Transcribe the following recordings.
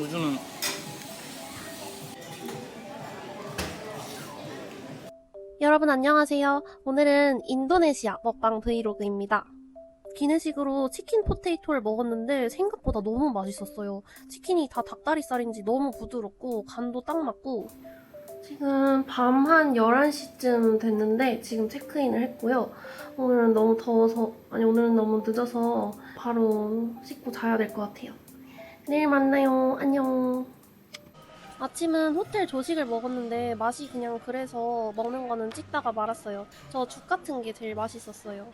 우주는 여러분 안녕하세요. 오늘은 인도네시아 먹방 브이로그입니다. 기내식으로 치킨 포테이토를 먹었는데 생각보다 너무 맛있었어요. 치킨이 다 닭다리살인지 너무 부드럽고 간도 딱 맞고 지금 밤 한 11시쯤 됐는데 지금 체크인을 했고요. 오늘은 너무 더워서 아니 오늘은 너무 늦어서 바로 씻고 자야 될 것 같아요. 내일 만나요. 안녕. 아침은 호텔 조식을 먹었는데 맛이 그냥 그래서 먹는 거는 찍다가 말았어요. 저 죽 같은 게 제일 맛있었어요.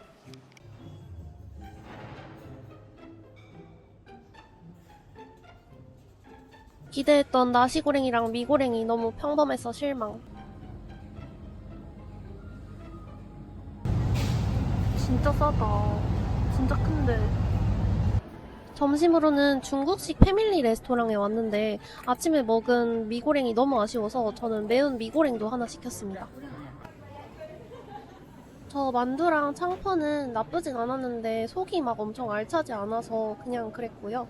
기대했던 나시고랭이랑 미고랭이 너무 평범해서 실망. 진짜 싸다. 진짜 큰데. 점심으로는 중국식 패밀리 레스토랑에 왔는데 아침에 먹은 미고랭이 너무 아쉬워서 저는 매운 미고랭도 하나 시켰습니다. 저 만두랑 창퍼는 나쁘진 않았는데 속이 막 엄청 알차지 않아서 그냥 그랬고요.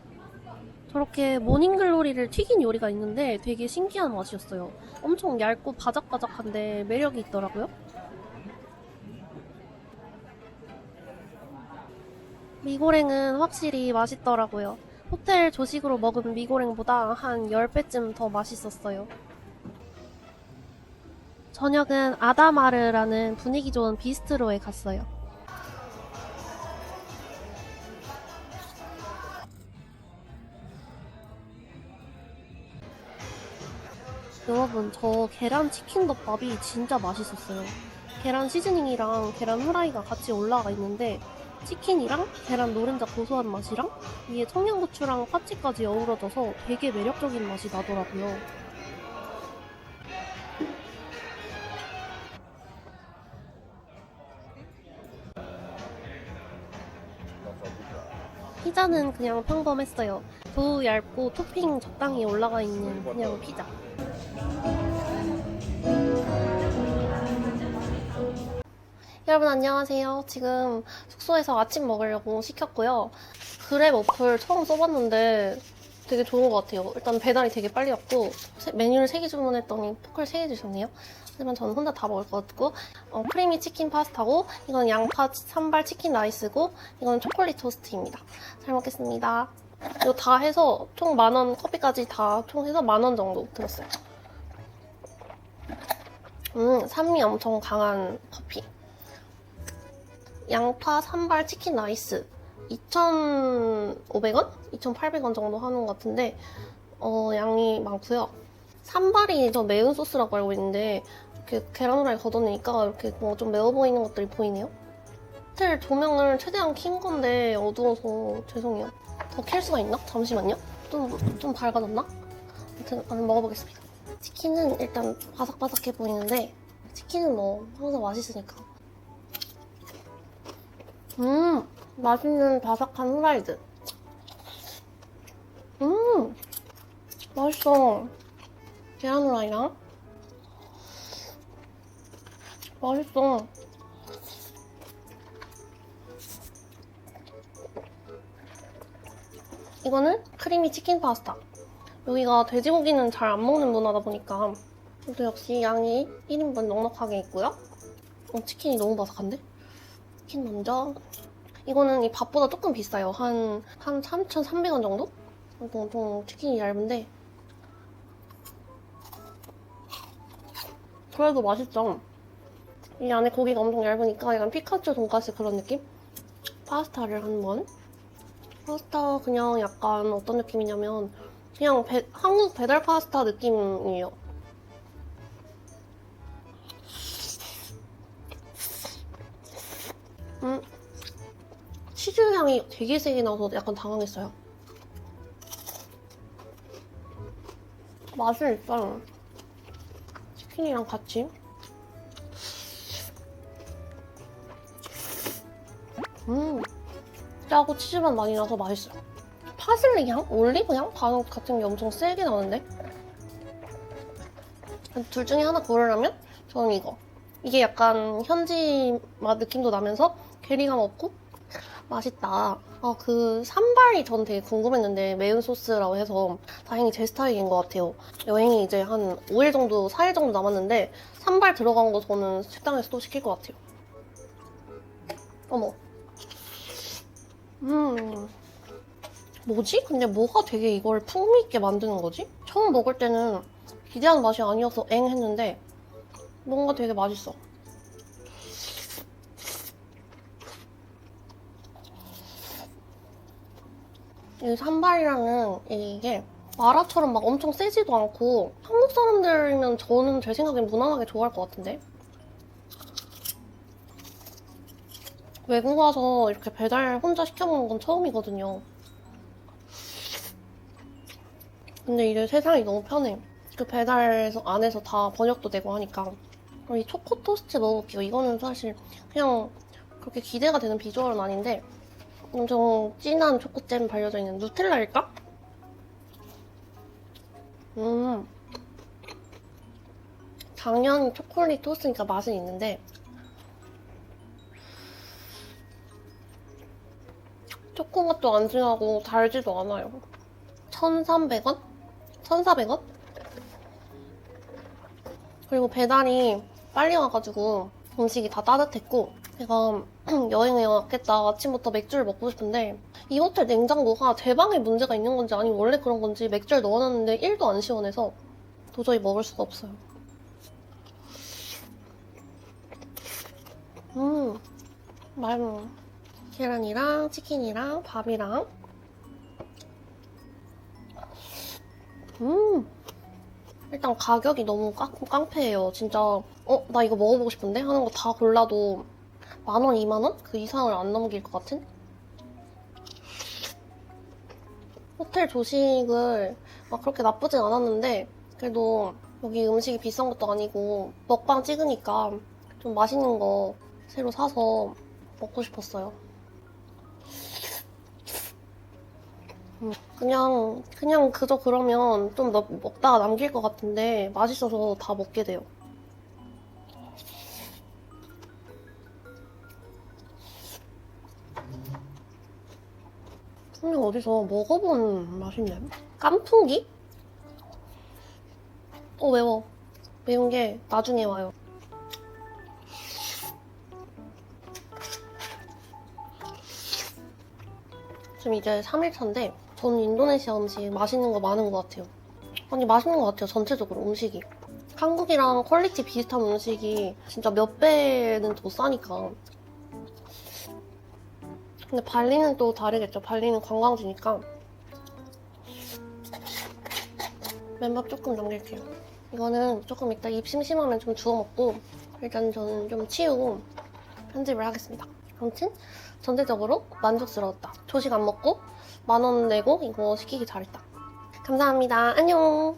저렇게 모닝글로리를 튀긴 요리가 있는데 되게 신기한 맛이었어요. 엄청 얇고 바삭바삭한데 매력이 있더라고요. 미고랭은 확실히 맛있더라고요. 호텔 조식으로 먹은 미고랭보다 한 10배쯤 더 맛있었어요. 저녁은 아다마르라는 분위기 좋은 비스트로에 갔어요. 여러분, 저 계란 치킨덮밥이 진짜 맛있었어요. 계란 시즈닝이랑 계란 후라이가 같이 올라가 있는데 치킨이랑 계란 노른자 고소한 맛이랑 위에 청양고추랑 파치까지 어우러져서 되게 매력적인 맛이 나더라고요. 피자는 그냥 평범했어요. 도우 얇고 토핑 적당히 올라가 있는 그냥 피자. 여러분 안녕하세요. 지금 숙소에서 아침 먹으려고 시켰고요. 그랩 어플 처음 써봤는데 되게 좋은 것 같아요. 일단 배달이 되게 빨리 왔고 세- 메뉴를 3개 주문했더니 포크를 3개 주셨네요. 하지만 저는 혼자 다 먹을 것 같고 어, 크리미 치킨 파스타고 이건 양파 산발 치킨 라이스고 이건 초콜릿 토스트입니다. 잘 먹겠습니다. 이거 다 해서 총 만 원 커피까지 다 총 해서 만 원 정도 들었어요. 음 산미 엄청 강한 커피. 양파 산발 치킨 라이스 2,500원? 2,800원 정도 하는 것 같은데 어, 양이 많고요. 산발이 더 매운 소스라고 알고 있는데 이렇게 계란 후라이 걷어내니까 이렇게 뭐 좀 매워 보이는 것들이 보이네요. 호텔 조명을 최대한 킨 건데 어두워서 죄송해요. 더 켤 수가 있나? 잠시만요. 좀, 좀 밝아졌나? 아무튼 한번 먹어보겠습니다. 치킨은 일단 바삭바삭해 보이는데 치킨은 뭐 항상 맛있으니까 음, 맛있는 바삭한 후라이드. 음, 맛있어. 계란 후라이랑. 맛있어. 이거는 크리미 치킨 파스타. 여기가 돼지고기는 잘 안 먹는 문화다 보니까 또 역시 양이 1인분 넉넉하게 있고요. 어, 치킨이 너무 바삭한데? 치킨 먼저. 이거는 이 밥보다 조금 비싸요. 한, 한 3,300원 정도? 보통 치킨이 얇은데. 그래도 맛있죠. 이 안에 고기가 엄청 얇으니까 약간 피카츄 돈까스 그런 느낌? 파스타를 한번. 파스타 그냥 약간 어떤 느낌이냐면 그냥 배- 한국 배달 파스타 느낌이에요. 치즈 향이 되게 세게 나서 약간 당황했어요. 맛은 일단 치킨이랑 같이 음 짜고 치즈만 많이 나서 맛있어요. 파슬리 향? 올리브 향? 반 같은 게 엄청 세게 나는데 둘 중에 하나 고르라면 저는 이거 이게 약간 현지 맛 느낌도 나면서 괴리감 없고 맛있다. 아, 그 산발이 전 되게 궁금했는데 매운 소스라고 해서 다행히 제 스타일인 것 같아요. 여행이 이제 한 5일 정도, 4일 정도 남았는데 산발 들어간 거 저는 식당에서 또 시킬 것 같아요. 어머. 음. 뭐지? 근데 뭐가 되게 이걸 풍미 있게 만드는 거지? 처음 먹을 때는 기대한 맛이 아니어서 엥 했는데 뭔가 되게 맛있어. 이 산발이라는 이게 마라처럼 막 엄청 세지도 않고 한국 사람들이면 저는 제 생각엔 무난하게 좋아할 것 같은데? 외국 와서 이렇게 배달 혼자 시켜먹는 건 처음이거든요. 근데 이제 세상이 너무 편해. 그 배달에서 안에서 다 번역도 되고 하니까. 이 초코 토스트 먹어볼게요. 이거는 사실 그냥 그렇게 기대가 되는 비주얼은 아닌데 엄청 진한 초코잼 발려져 있는 누텔라일까? 음. 당연히 초콜릿 토스트니까 맛은 있는데 초코 맛도 안 진하고 달지도 않아요. 1,300원? 1,400원? 그리고 배달이 빨리 와가지고 음식이 다 따뜻했고 제가 여행에 왔겠다 아침부터 맥주를 먹고 싶은데 이 호텔 냉장고가 제 방에 문제가 있는 건지 아니면 원래 그런 건지 맥주를 넣어놨는데 1도 안 시원해서 도저히 먹을 수가 없어요. 음, 말모 계란이랑 치킨이랑 밥이랑 음 일단 가격이 너무 깡, 깡패예요. 진짜 어? 나 이거 먹어보고 싶은데? 하는 거 다 골라도 만 원, 이만 원? 그 이상을 안 넘길 것 같은? 호텔 조식을 막 그렇게 나쁘진 않았는데 그래도 여기 음식이 비싼 것도 아니고 먹방 찍으니까 좀 맛있는 거 새로 사서 먹고 싶었어요. 음, 그냥 그냥 그저 그러면 좀 먹- 먹다가 남길 것 같은데 맛있어서 다 먹게 돼요. 분명 어디서 먹어본 맛인데? 깐풍기? 어 매워. 매운 게 나중에 와요. 지금 이제 3일차인데 저는 인도네시아 음식 맛있는 거 많은 것 같아요. 아니 맛있는 것 같아요 전체적으로 음식이. 한국이랑 퀄리티 비슷한 음식이 진짜 몇 배는 더 싸니까. 근데 발리는 또 다르겠죠. 발리는 관광지니까. 맨밥 조금 남길게요. 이거는 조금 이따 입 심심하면 좀 주워 먹고 일단 저는 좀 치우고 편집을 하겠습니다. 아무튼 전체적으로 만족스러웠다. 조식 안 먹고 만 원 내고 이거 시키기 잘했다. 감사합니다. 안녕.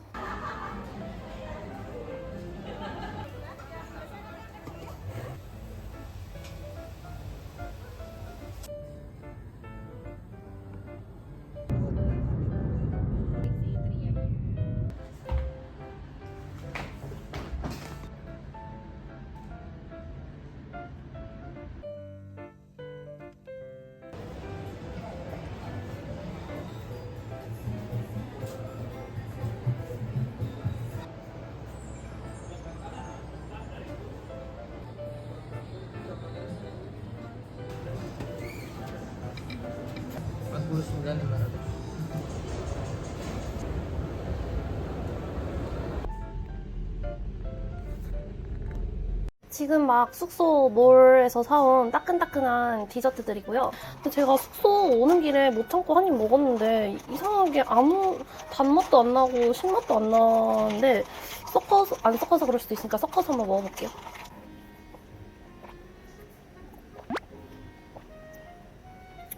지금 막 숙소 몰에서 사온 따끈따끈한 디저트들이고요. 근데 제가 숙소 오는 길에 못 참고 한 입 먹었는데 이상하게 아무 단맛도 안 나고 신맛도 안 나는데 섞어서 안 섞어서 그럴 수도 있으니까 섞어서 한번 먹어볼게요.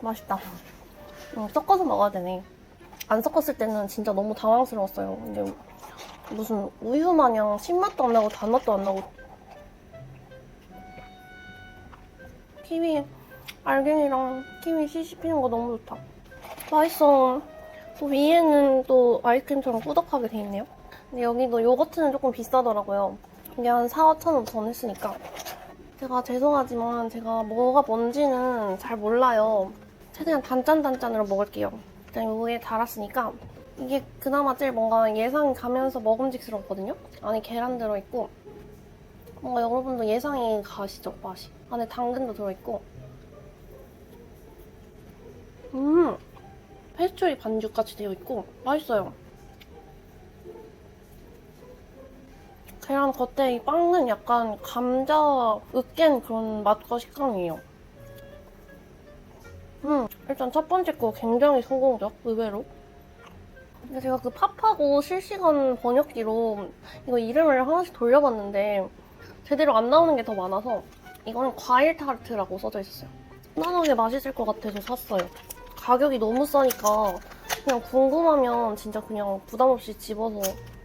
맛있다. 음, 섞어서 먹어야 되네. 안 섞었을 때는 진짜 너무 당황스러웠어요. 근데 무슨 우유 마냥 신맛도 안 나고 단맛도 안 나고 키위 알갱이랑 키위 씨 씹히는 거 너무 좋다. 맛있어. 또 위에는 또 아이스크림처럼 꾸덕하게 돼 있네요. 근데 여기도 요거트는 조금 비싸더라고요. 이게 한 4, 5천 원전 했으니까. 제가 죄송하지만 제가 뭐가 뭔지는 잘 몰라요. 최대한 단짠단짠으로 먹을게요. 일단 요에 달았으니까 이게 그나마 제일 뭔가 예상이 가면서 먹음직스럽거든요. 안에 계란 들어있고 뭔가 여러분도 예상이 가시죠 맛이. 안에 당근도 들어있고 음 페스츄리 반죽같이 되어 있고 맛있어요. 계란 겉에 이 빵은 약간 감자 으깬 그런 맛과 식감이에요. 음, 일단 첫 번째 거 굉장히 성공적, 의외로. 근데 제가 그 팝하고 실시간 번역기로 이거 이름을 하나씩 돌려봤는데 제대로 안 나오는 게 더 많아서 이거는 과일 타르트라고 써져 있었어요. 무난하게 맛있을 것 같아서 샀어요. 가격이 너무 싸니까 그냥 궁금하면 진짜 그냥 부담 없이 집어서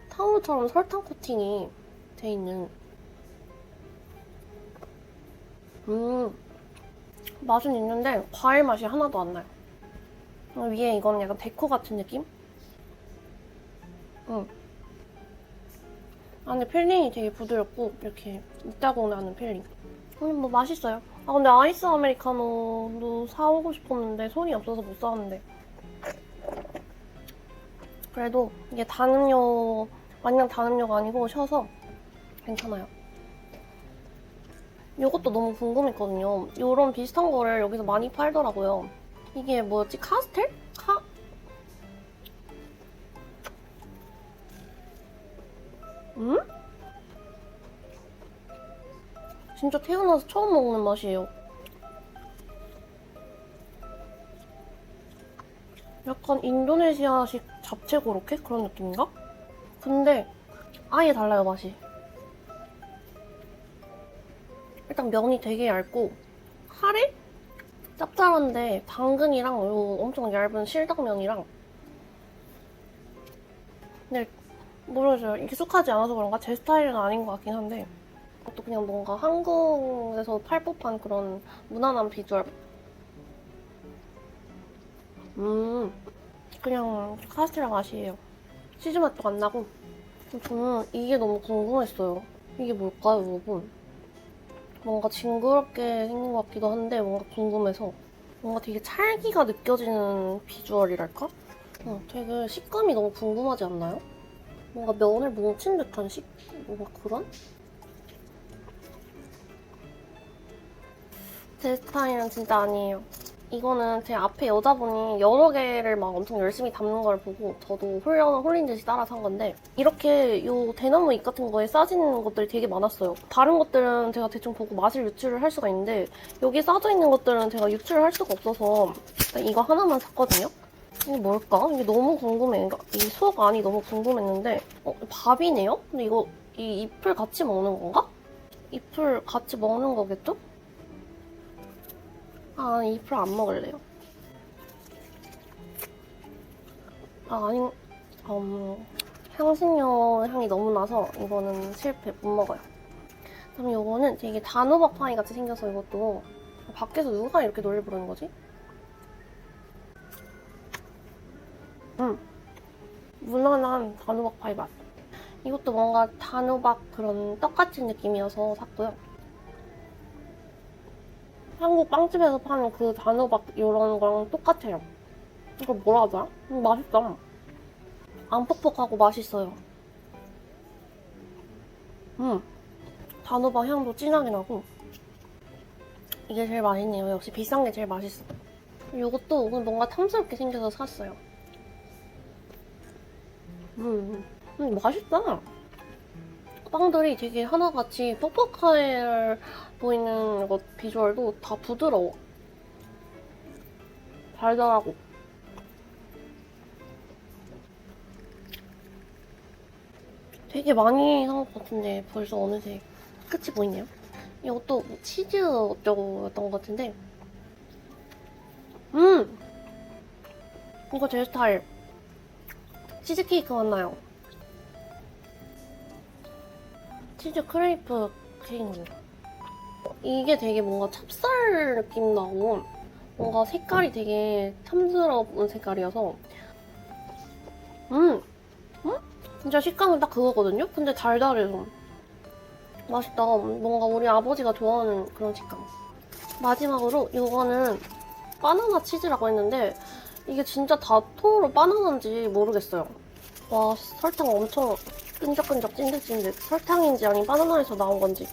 탕후루처럼 설탕 코팅이 돼 있는 음 맛은 있는데 과일 맛이 하나도 안 나요. 어, 위에 이거는 약간 데코 같은 느낌? 응. 안에 필링이 되게 부드럽고 이렇게 있다고 나는 필링. 음, 뭐 맛있어요. 아 근데 아이스 아메리카노도 사오고 싶었는데 손이 없어서 못 사왔는데. 그래도 이게 단 음료 마냥 단 음료가 아니고 셔서 괜찮아요. 이것도 너무 궁금했거든요. 이런 비슷한 거를 여기서 많이 팔더라고요. 이게 뭐였지? 카스텔? 음? 진짜 태어나서 처음 먹는 맛이에요. 약간 인도네시아식 잡채 고로케? 그런 느낌인가? 근데 아예 달라요, 맛이. 일단 면이 되게 얇고 카레? 짭짤한데 당근이랑 요 엄청 얇은 실당면이랑 모르겠어요. 익숙하지 않아서 그런가 제 스타일은 아닌 것 같긴 한데 또 그냥 뭔가 한국에서 팔 법한 그런 무난한 비주얼 음 그냥 카스테라 맛이에요. 치즈 맛도 안 나고 저는 이게 너무 궁금했어요. 이게 뭘까요, 여러분? 뭔가 징그럽게 생긴 것 같기도 한데 뭔가 궁금해서 뭔가 되게 찰기가 느껴지는 비주얼이랄까? 어, 되게 식감이 너무 궁금하지 않나요? 뭔가 면을 뭉친 듯한 식? 뭔가 그런? 제 스타일은 진짜 아니에요. 이거는 제 앞에 여자분이 여러 개를 막 엄청 열심히 담는 걸 보고 저도 홀려, 홀린 듯이 따라 산 건데 이렇게 요 대나무 잎 같은 거에 싸진 것들이 되게 많았어요. 다른 것들은 제가 대충 보고 맛을 유추를 할 수가 있는데 여기 싸져 있는 것들은 제가 유추를 할 수가 없어서 이거 하나만 샀거든요. 이게 뭘까? 이게 너무 궁금해. 그러니까 이속 안이 너무 궁금했는데 어, 밥이네요? 근데 이거 이 잎을 같이 먹는 건가? 잎을 같이 먹는 거겠죠? 아, 잎을 안 먹을래요. 아, 아니, 음, 향신료 향이 너무 나서 이거는 실패, 못 먹어요. 그다음에 이거는 되게 단호박 파이 같이 생겨서 이것도 밖에서 누가 이렇게 노래 부르는 거지? 음, 무난한 단호박 파이 맛. 이것도 뭔가 단호박 그런 떡 같은 느낌이어서 샀고요. 한국 빵집에서 파는 그 단호박 이런 거랑 똑같아요. 이거 뭐라 하더라? 음, 맛있다. 안 퍽퍽하고 맛있어요. 음, 단호박 향도 진하게 나고 이게 제일 맛있네요. 역시 비싼 게 제일 맛있어. 이것도 뭔가 탐스럽게 생겨서 샀어요. 음, 음 맛있다. 빵들이 되게 하나같이 뻑뻑해 보이는 것 비주얼도 다 부드러워. 달달하고. 되게 많이 산 것 같은데 벌써 어느새 끝이 보이네요. 이것도 뭐 치즈 어쩌고였던 것 같은데 음! 이거 제 스타일. 치즈케이크 맞나요? 치즈 크레이프 케이크. 이게 되게 뭔가 찹쌀 느낌 나고 뭔가 색깔이 되게 탐스러운 색깔이어서 음! 음? 진짜 식감은 딱 그거거든요? 근데 달달해서 맛있다. 뭔가 우리 아버지가 좋아하는 그런 식감. 마지막으로 이거는 바나나 치즈라고 했는데 이게 진짜 다 통으로 바나나인지 모르겠어요. 와 설탕 엄청 끈적끈적 찐득찐득 설탕인지 아니 바나나에서 나온 건지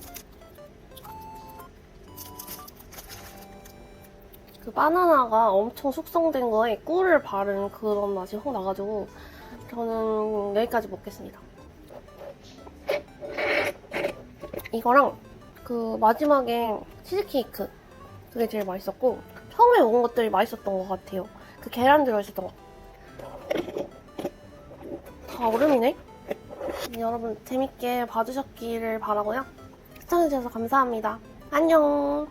그 바나나가 엄청 숙성된 거에 꿀을 바른 그런 맛이 확 나가지고 저는 여기까지 먹겠습니다. 이거랑 그 마지막에 치즈케이크 그게 제일 맛있었고 처음에 먹은 것들이 맛있었던 것 같아요. 그 계란 들어있었던 거. 다 얼음이네? 여러분 재밌게 봐주셨기를 바라고요. 시청해주셔서 감사합니다. 안녕.